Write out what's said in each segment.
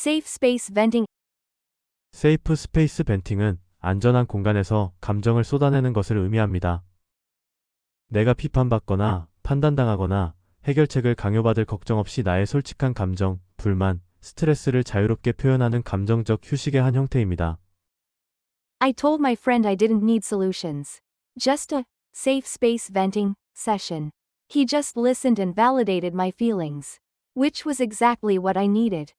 safe space venting, 세이프 스페이스 벤팅은 안전한 공간에서 감정을 쏟아내는 것을 의미합니다. 내가 비판받거나 판단당하거나 해결책을 강요받을 걱정 없이 나의 솔직한 감정, 불만, 스트레스를 자유롭게 표현하는 감정적 휴식의 한 형태입니다. I told my friend I didn't need solutions. Just a safe space venting session. He just listened and validated my feelings. Which was exactly what I needed.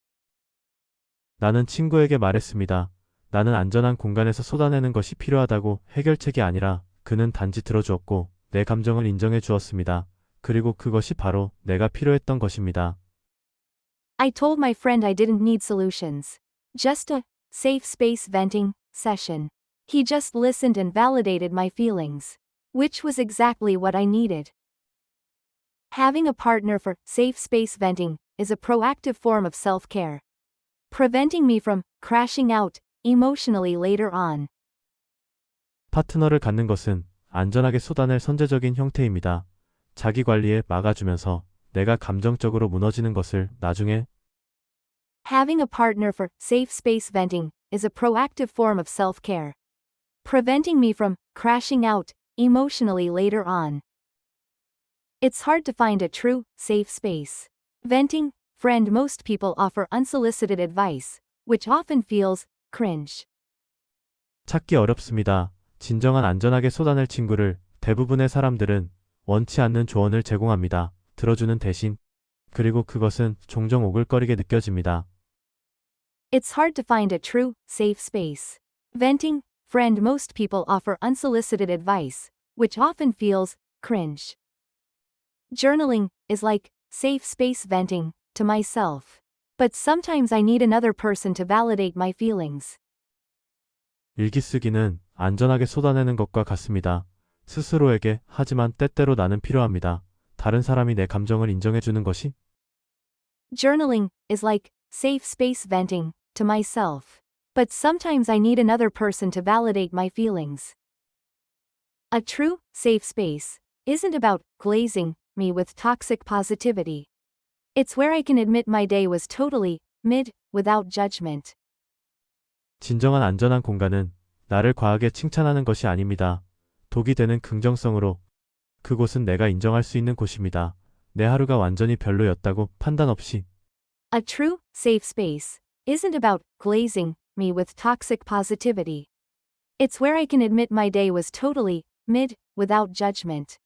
나는 친구에게 말했습니다. 나는 안전한 공간에서 쏟아내는 것이 필요하다고 해결책이 아니라 그는 단지 들어주었고 내 감정을 인정해 주었습니다. 그리고 그것이 바로 내가 필요했던 것입니다. I told my friend I didn't need solutions. Just a safe space venting session. He just listened and validated my feelings. Which was exactly what I needed. Having a partner for safe space venting is a proactive form of self care, preventing me from crashing out emotionally later on. 파트너를 갖는 것은 안전하게 쏟아낼 선제적인 형태입니다. 자기 관리에 막아주면서 내가 감정적으로 무너지는 것을 나중에 Having a partner for safe space venting is a proactive form of self care, preventing me from crashing out emotionally later on. It's hard to find a true, safe space. Venting, friend, most people offer unsolicited advice, which often feels cringe. 찾기 어렵습니다. 진정한 안전하게 쏟아낼 친구를 대부분의 사람들은 원치 않는 조언을 제공합니다. 들어주는 대신. 그리고 그것은 종종 오글거리게 느껴집니다. It's hard to find a true, safe space. Venting, friend, most people offer unsolicited advice, which often feels cringe. Journaling is like safe space venting to myself. But sometimes I need another person to validate my feelings. 일기 쓰기는 안전하게 쏟아내는 것과 같습니다. 스스로에게 하지만 때때로 나는 필요합니다. 다른 사람이 내 감정을 인정해주는 것이 Journaling is like safe space venting to myself. But sometimes I need another person to validate my feelings. A true, safe space isn't about glazing me with toxic positivity. It's where I can admit my day was totally mid without judgment. 진정한 안전한 공간은 나를 과하게 칭찬하는 것이 아닙니다. 독이 되는 긍정성으로 그곳은 내가 인정할 수 있는 곳입니다. 내 하루가 완전히 별로였다고 판단 없이 A true, safe space isn't about glazing me with toxic positivity. It's where I can admit my day was totally mid without judgment.